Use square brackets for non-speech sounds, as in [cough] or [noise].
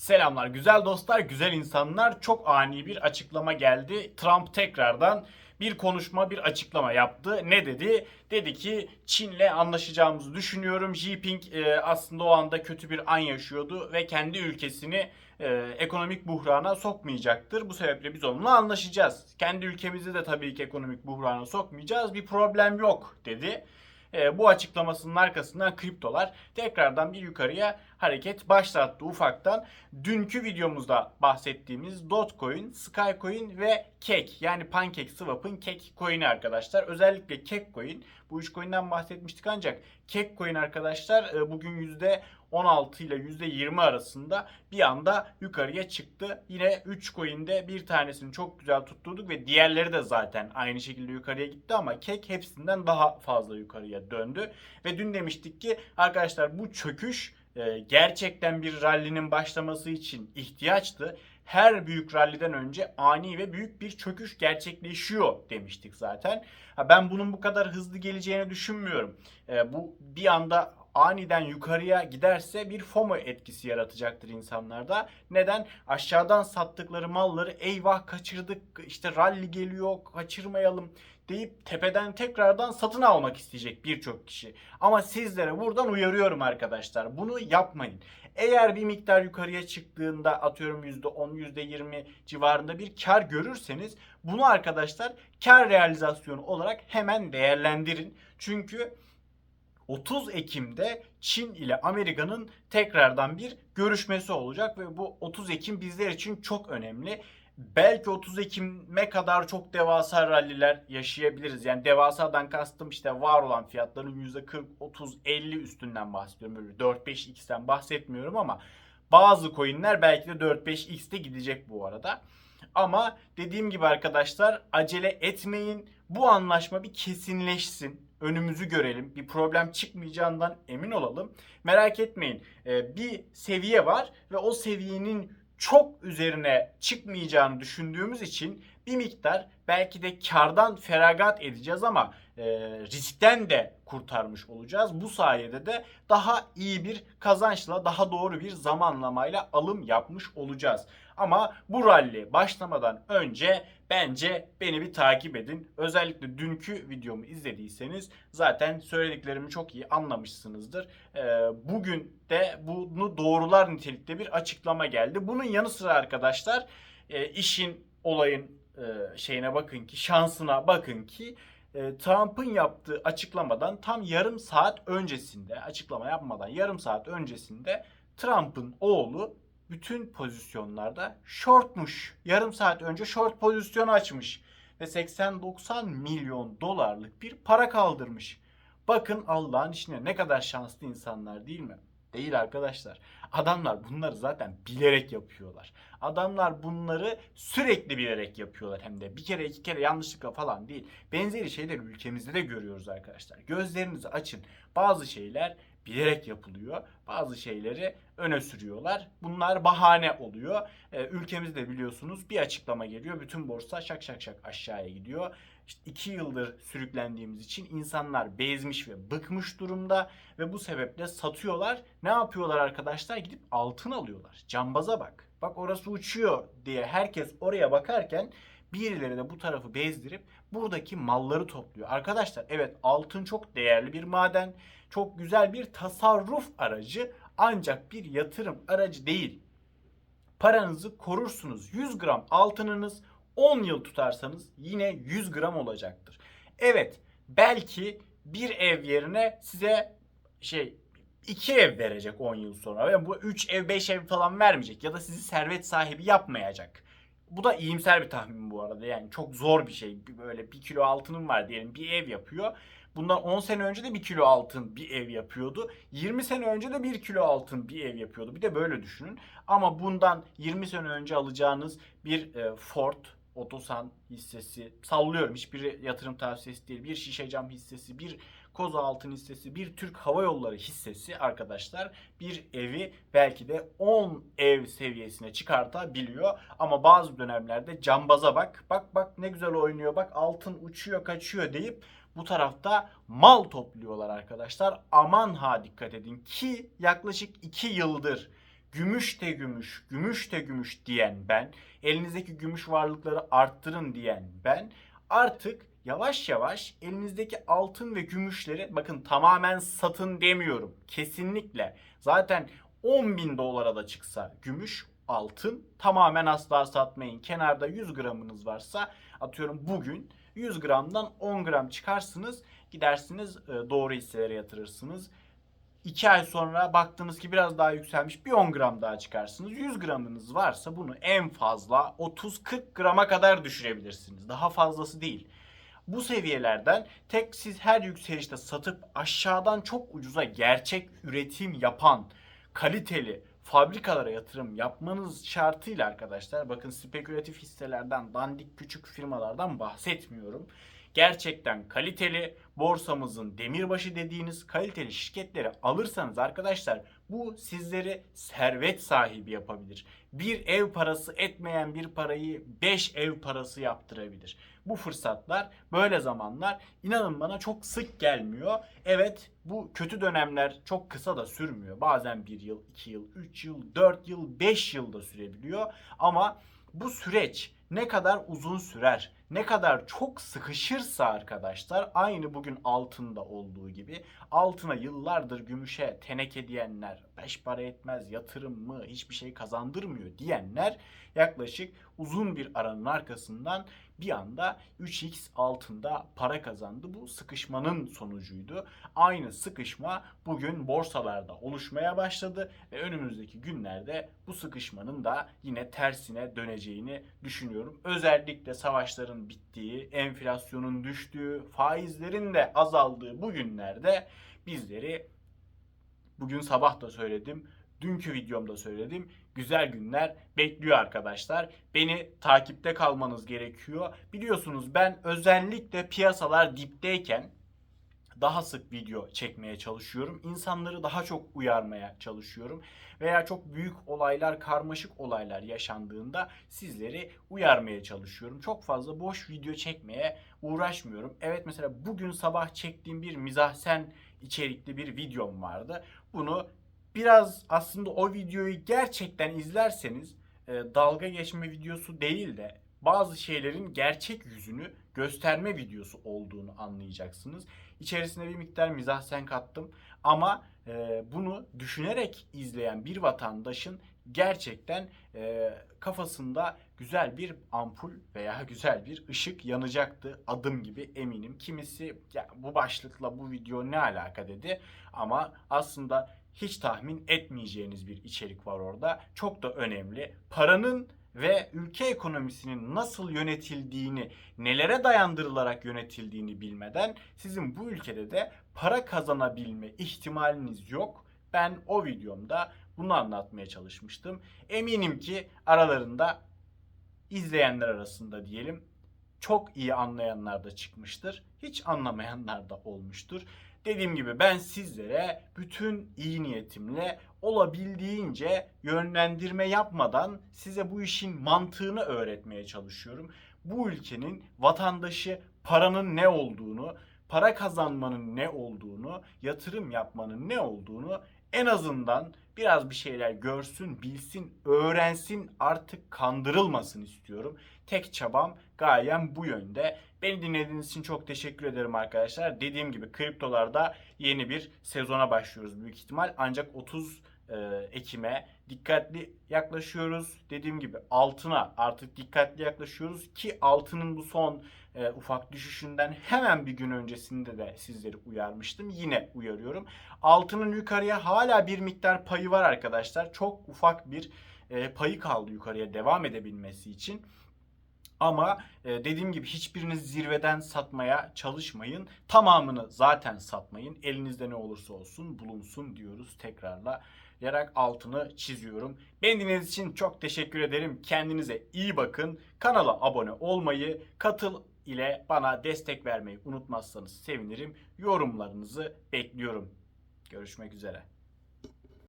Selamlar güzel dostlar, güzel insanlar. Çok ani bir açıklama geldi. Trump tekrardan bir konuşma, bir açıklama yaptı. Ne dedi? Dedi ki Çin'le anlaşacağımızı düşünüyorum. Xi Jinping e, aslında o anda kötü bir an yaşıyordu ve kendi ülkesini e, ekonomik buhrana sokmayacaktır. Bu sebeple biz onunla anlaşacağız. Kendi ülkemizi de tabii ki ekonomik buhrana sokmayacağız. Bir problem yok dedi. E, bu açıklamasının arkasından kriptolar tekrardan bir yukarıya hareket başlattı ufaktan. Dünkü videomuzda bahsettiğimiz Dogecoin, Skycoin ve Cake yani PancakeSwap'ın Cake coin'i arkadaşlar. Özellikle Cake coin bu üç coin'den bahsetmiştik ancak Cake coin arkadaşlar e, bugün %16 ile %20 arasında bir anda yukarıya çıktı. Yine 3 coin'de bir tanesini çok güzel tutturduk ve diğerleri de zaten aynı şekilde yukarıya gitti ama Cake hepsinden daha fazla yukarıya döndü. Ve dün demiştik ki arkadaşlar bu çöküş e, gerçekten bir rallinin başlaması için ihtiyaçtı. Her büyük ralliden önce ani ve büyük bir çöküş gerçekleşiyor demiştik zaten. Ben bunun bu kadar hızlı geleceğini düşünmüyorum. E, bu bir anda aniden yukarıya giderse bir FOMO etkisi yaratacaktır insanlarda. Neden? Aşağıdan sattıkları malları eyvah kaçırdık işte rally geliyor kaçırmayalım deyip tepeden tekrardan satın almak isteyecek birçok kişi. Ama sizlere buradan uyarıyorum arkadaşlar. Bunu yapmayın. Eğer bir miktar yukarıya çıktığında atıyorum %10, %20 civarında bir kar görürseniz bunu arkadaşlar kar realizasyonu olarak hemen değerlendirin. Çünkü 30 Ekim'de Çin ile Amerika'nın tekrardan bir görüşmesi olacak ve bu 30 Ekim bizler için çok önemli. Belki 30 Ekim'e kadar çok devasa ralliler yaşayabiliriz. Yani devasadan kastım işte var olan fiyatların %40, 30, 50 üstünden bahsediyorum. Böyle 4-5x'ten bahsetmiyorum ama bazı coinler belki de 4-5x'te gidecek bu arada. Ama dediğim gibi arkadaşlar acele etmeyin. Bu anlaşma bir kesinleşsin önümüzü görelim. Bir problem çıkmayacağından emin olalım. Merak etmeyin. Ee, bir seviye var ve o seviyenin çok üzerine çıkmayacağını düşündüğümüz için bir miktar belki de kardan feragat edeceğiz ama e, riskten de kurtarmış olacağız. Bu sayede de daha iyi bir kazançla, daha doğru bir zamanlamayla alım yapmış olacağız. Ama bu rally başlamadan önce bence beni bir takip edin. Özellikle dünkü videomu izlediyseniz zaten söylediklerimi çok iyi anlamışsınızdır. Ee, bugün de bunu doğrular nitelikte bir açıklama geldi. Bunun yanı sıra arkadaşlar e, işin olayın e, şeyine bakın ki şansına bakın ki e, Trump'ın yaptığı açıklamadan tam yarım saat öncesinde açıklama yapmadan yarım saat öncesinde Trump'ın oğlu bütün pozisyonlarda shortmuş. Yarım saat önce short pozisyonu açmış ve 80-90 milyon dolarlık bir para kaldırmış. Bakın Allah'ın işine ne kadar şanslı insanlar değil mi? Değil arkadaşlar. Adamlar bunları zaten bilerek yapıyorlar. Adamlar bunları sürekli bilerek yapıyorlar hem de. Bir kere iki kere yanlışlıkla falan değil. Benzeri şeyler ülkemizde de görüyoruz arkadaşlar. Gözlerinizi açın. Bazı şeyler bilerek yapılıyor. Bazı şeyleri öne sürüyorlar. Bunlar bahane oluyor. Ee, ülkemizde biliyorsunuz bir açıklama geliyor. Bütün borsa şak şak şak aşağıya gidiyor. İşte iki yıldır sürüklendiğimiz için insanlar bezmiş ve bıkmış durumda ve bu sebeple satıyorlar. Ne yapıyorlar arkadaşlar? Gidip altın alıyorlar. Cambaza bak. Bak orası uçuyor diye herkes oraya bakarken birileri de bu tarafı bezdirip buradaki malları topluyor. Arkadaşlar evet altın çok değerli bir maden. Çok güzel bir tasarruf aracı ancak bir yatırım aracı değil. Paranızı korursunuz. 100 gram altınınız 10 yıl tutarsanız yine 100 gram olacaktır. Evet belki bir ev yerine size şey iki ev verecek 10 yıl sonra. Yani bu 3 ev 5 ev falan vermeyecek ya da sizi servet sahibi yapmayacak. Bu da iyimser bir tahmin bu arada. Yani çok zor bir şey. Böyle bir kilo altının var diyelim bir ev yapıyor. Bundan 10 sene önce de 1 kilo altın bir ev yapıyordu. 20 sene önce de 1 kilo altın bir ev yapıyordu. Bir de böyle düşünün. Ama bundan 20 sene önce alacağınız bir e, Ford, Otosan hissesi sallıyorum hiçbir yatırım tavsiyesi değil. Bir şişe cam hissesi, bir Koza Altın hissesi, bir Türk Hava Yolları hissesi arkadaşlar bir evi belki de 10 ev seviyesine çıkartabiliyor. Ama bazı dönemlerde cambaza bak, bak bak ne güzel oynuyor, bak altın uçuyor kaçıyor deyip bu tarafta mal topluyorlar arkadaşlar. Aman ha dikkat edin ki yaklaşık 2 yıldır gümüş de gümüş, gümüş de gümüş diyen ben, elinizdeki gümüş varlıkları arttırın diyen ben artık yavaş yavaş elinizdeki altın ve gümüşleri bakın tamamen satın demiyorum. Kesinlikle. Zaten 10 bin dolara da çıksa gümüş, altın tamamen asla satmayın. Kenarda 100 gramınız varsa atıyorum bugün 100 gramdan 10 gram çıkarsınız. Gidersiniz e, doğru hisselere yatırırsınız. 2 ay sonra baktınız ki biraz daha yükselmiş bir 10 gram daha çıkarsınız. 100 gramınız varsa bunu en fazla 30-40 grama kadar düşürebilirsiniz. Daha fazlası değil. Bu seviyelerden tek siz her yükselişte satıp aşağıdan çok ucuza gerçek üretim yapan kaliteli fabrikalara yatırım yapmanız şartıyla arkadaşlar bakın spekülatif hisselerden dandik küçük firmalardan bahsetmiyorum. Gerçekten kaliteli borsamızın demirbaşı dediğiniz kaliteli şirketleri alırsanız arkadaşlar bu sizleri servet sahibi yapabilir. Bir ev parası etmeyen bir parayı 5 ev parası yaptırabilir. Bu fırsatlar böyle zamanlar inanın bana çok sık gelmiyor. Evet bu kötü dönemler çok kısa da sürmüyor. Bazen 1 yıl, 2 yıl, 3 yıl, 4 yıl, 5 yıl da sürebiliyor. Ama bu süreç ne kadar uzun sürer, ne kadar çok sıkışırsa arkadaşlar aynı bugün altında olduğu gibi altına yıllardır gümüşe teneke diyenler, beş para etmez yatırım mı hiçbir şey kazandırmıyor diyenler yaklaşık uzun bir aranın arkasından bir anda 3x altında para kazandı. Bu sıkışmanın sonucuydu. Aynı sıkışma bugün borsalarda oluşmaya başladı ve önümüzdeki günlerde bu sıkışmanın da yine tersine döneceğini düşünüyorum. Özellikle savaşların bittiği, enflasyonun düştüğü, faizlerin de azaldığı bu günlerde bizleri bugün sabah da söyledim, dünkü videomda söyledim. Güzel günler bekliyor arkadaşlar. Beni takipte kalmanız gerekiyor. Biliyorsunuz ben özellikle piyasalar dipteyken daha sık video çekmeye çalışıyorum. İnsanları daha çok uyarmaya çalışıyorum. Veya çok büyük olaylar, karmaşık olaylar yaşandığında sizleri uyarmaya çalışıyorum. Çok fazla boş video çekmeye uğraşmıyorum. Evet mesela bugün sabah çektiğim bir mizahsen içerikli bir videom vardı. Bunu biraz aslında o videoyu gerçekten izlerseniz e, dalga geçme videosu değil de bazı şeylerin gerçek yüzünü gösterme videosu olduğunu anlayacaksınız. İçerisine bir miktar mizahsen kattım ama e, bunu düşünerek izleyen bir vatandaşın gerçekten e, kafasında güzel bir ampul veya [laughs] güzel bir ışık yanacaktı. Adım gibi eminim. Kimisi ya bu başlıkla bu video ne alaka dedi ama aslında hiç tahmin etmeyeceğiniz bir içerik var orada. Çok da önemli. Paranın ve ülke ekonomisinin nasıl yönetildiğini, nelere dayandırılarak yönetildiğini bilmeden sizin bu ülkede de para kazanabilme ihtimaliniz yok. Ben o videomda bunu anlatmaya çalışmıştım. Eminim ki aralarında izleyenler arasında diyelim çok iyi anlayanlar da çıkmıştır. Hiç anlamayanlar da olmuştur. Dediğim gibi ben sizlere bütün iyi niyetimle olabildiğince yönlendirme yapmadan size bu işin mantığını öğretmeye çalışıyorum. Bu ülkenin vatandaşı paranın ne olduğunu, para kazanmanın ne olduğunu, yatırım yapmanın ne olduğunu en azından biraz bir şeyler görsün, bilsin, öğrensin, artık kandırılmasın istiyorum. Tek çabam, gayem bu yönde. Beni dinlediğiniz için çok teşekkür ederim arkadaşlar. Dediğim gibi kriptolarda yeni bir sezona başlıyoruz büyük ihtimal. Ancak 30 e, Ekim'e dikkatli yaklaşıyoruz. Dediğim gibi altına artık dikkatli yaklaşıyoruz ki altının bu son e, ufak düşüşünden hemen bir gün öncesinde de sizleri uyarmıştım. Yine uyarıyorum. Altının yukarıya hala bir miktar payı var arkadaşlar. Çok ufak bir e, payı kaldı yukarıya devam edebilmesi için. Ama e, dediğim gibi hiçbiriniz zirveden satmaya çalışmayın. Tamamını zaten satmayın. Elinizde ne olursa olsun bulunsun diyoruz tekrarla yarak altını çiziyorum. Beni dinlediğiniz için çok teşekkür ederim. Kendinize iyi bakın. Kanala abone olmayı, katıl ile bana destek vermeyi unutmazsanız sevinirim. Yorumlarınızı bekliyorum. Görüşmek üzere.